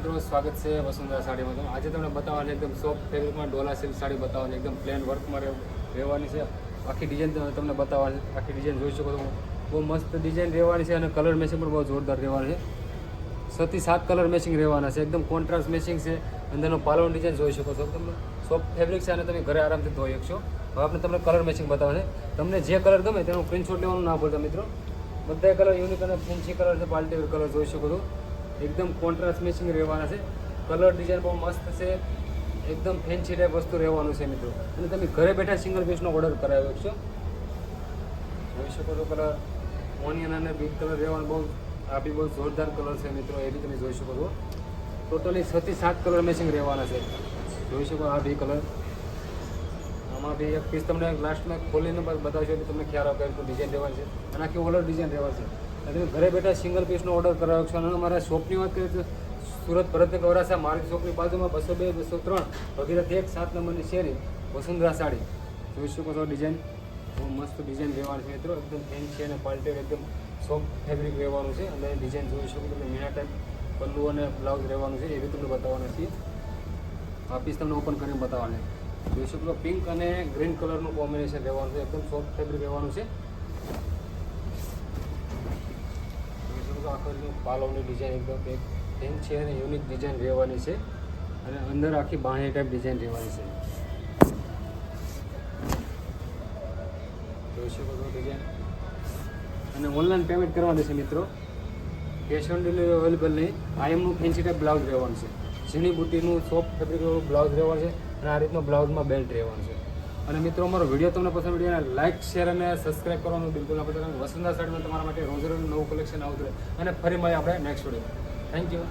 સ્વાગત છે વસુંધરા સાડીમાં. આજે તમને બતાવવાની એકદમ સોફ્ટ ફેબ્રિકમાં ડોલા સિલ્ક સાડી બતાવવાની, એકદમ પ્લેન વર્કમાં રહેવ- રહેવાની છે. આખી ડિઝાઇન તમને બતાવવાની આખી ડિઝાઇન જોઈ શકો છો. બહુ મસ્ત ડિઝાઇન રહેવાની છે અને કલર મેચિંગ પણ બહુ જોરદાર રહેવાની છે. છથી સાત કલર મેચિંગ રહેવાના છે. એકદમ કોન્ટ્રાસ્ટ મેચિંગ છે. અંદરનો પાલવ ડિઝાઇન જોઈ શકો છો. તમને સોફ્ટ ફેબ્રિક છે અને તમે ઘરે આરામથી ધોઈ શકશો. હવે આપણે તમને કલર મેચિંગ બતાવશે તમને જે કલર ગમે તેનું પ્રિન્ટશોટ લેવાનું ના ભૂલતા મિત્રો. બધા કલર યુનિક અને ફેન્સી કલર છે. પાલ્ટી કલર જોઈ શકો છો. એકદમ કોન્ટ્રાસ્ટ મેચિંગ રહેવાના છે. કલર ડિઝાઇન બહુ મસ્ત છે. એકદમ ફેન્સી ટાઈપ વસ્તુ રહેવાનું છે મિત્રો. અને તમે ઘરે બેઠા સિંગલ પીસનો ઓર્ડર કરાવ્યો છો. જોઈ શકો છો કલર ઓનિયન અને બિગ કલર રહેવાનું બહુ, આ બી બહુ જોરદાર કલર છે મિત્રો. એ બી તમે જોઈ શકો છો. ટોટલી છથી સાત કલર મેચિંગ રહેવાના છે. જોઈ શકો આ બી કલર આમાં બી એક પીસ તમને લાસ્ટમાં ખોલીને બતાવશો એટલે તમને ખ્યાલ આવે કે ડિઝાઇન રહેવાની છે. અને આખી ઓલર ડિઝાઇન રહેવાની છે. તમે ઘરે બેઠા સિંગલ પીસનો ઓર્ડર કરાવો છો. અને અમારા શોપની વાત કરીએ તો સુરત ભરત ગૌરાસા મારી શોપની બાજુમાં બસો બે, બસો ત્રણ, ભગીરથ એક, સાત નંબરની શેરી, વસુંધરા સાડી. જોઈ શકો છો ડિઝાઇન બહુ મસ્ત ડિઝાઇન રહેવાની છે મિત્રો. એકદમ ફેન્સી અને ક્વોલિટી એકદમ સોફ્ટ ફેબ્રિક રહેવાનું છે. અને ડિઝાઇન જોઈ શકો તમે મીના ટાઈપ પલ્લુ અને બ્લાઉઝ રહેવાનું છે. એ બી તમને બતાવવાના છીએ. આ પીસ તમને ઓપન કરીને બતાવવાના જોઈ શકો પિંક અને ગ્રીન કલરનું કોમ્બિનેશન રહેવાનું છે. એકદમ સોફ્ટ ફેબ્રિક રહેવાનું છે જોઈ શકો છો આખો પાલવની ડિઝાઇન એકદમ એક છે અને યુનિક ડિઝાઇન રહેવાની છે. અને અંદર આખી બાણી ટાઈપ ડિઝાઇન રહેવાની છે. જોઈ શકો છો ડિઝાઇન અને ઓનલાઈન પેમેન્ટ કરવાની છે મિત્રો. કેશ ઓન ડિલિવરી અવેલેબલ નહીં. આઈએમનું એમનું ફેન્સી ટાઈપ બ્લાઉઝ રહેવાનું છે. ઝીણી બુટીનું સોફ્ટ ફેબ્રિક બ્લાઉઝ રહેવાનું છે અને આ રીતનો બ્લાઉઝમાં બેલ્ટ રહેવાનું છે. અને મિત્રો, અમારો વીડિયો તમને પસંદ વિડીયોને લાઇક શેર અને સબસ્ક્રાઇબ કરવાનું બિલકુલ ના પસંદ વસંતરા સાઈડમાં તમારા માટે રોજ રોજ નવું કલેક્શન આવતું રહે. અને ફરી મળીએ આપણે નેક્સ્ટ વીડિયો થેન્ક યુ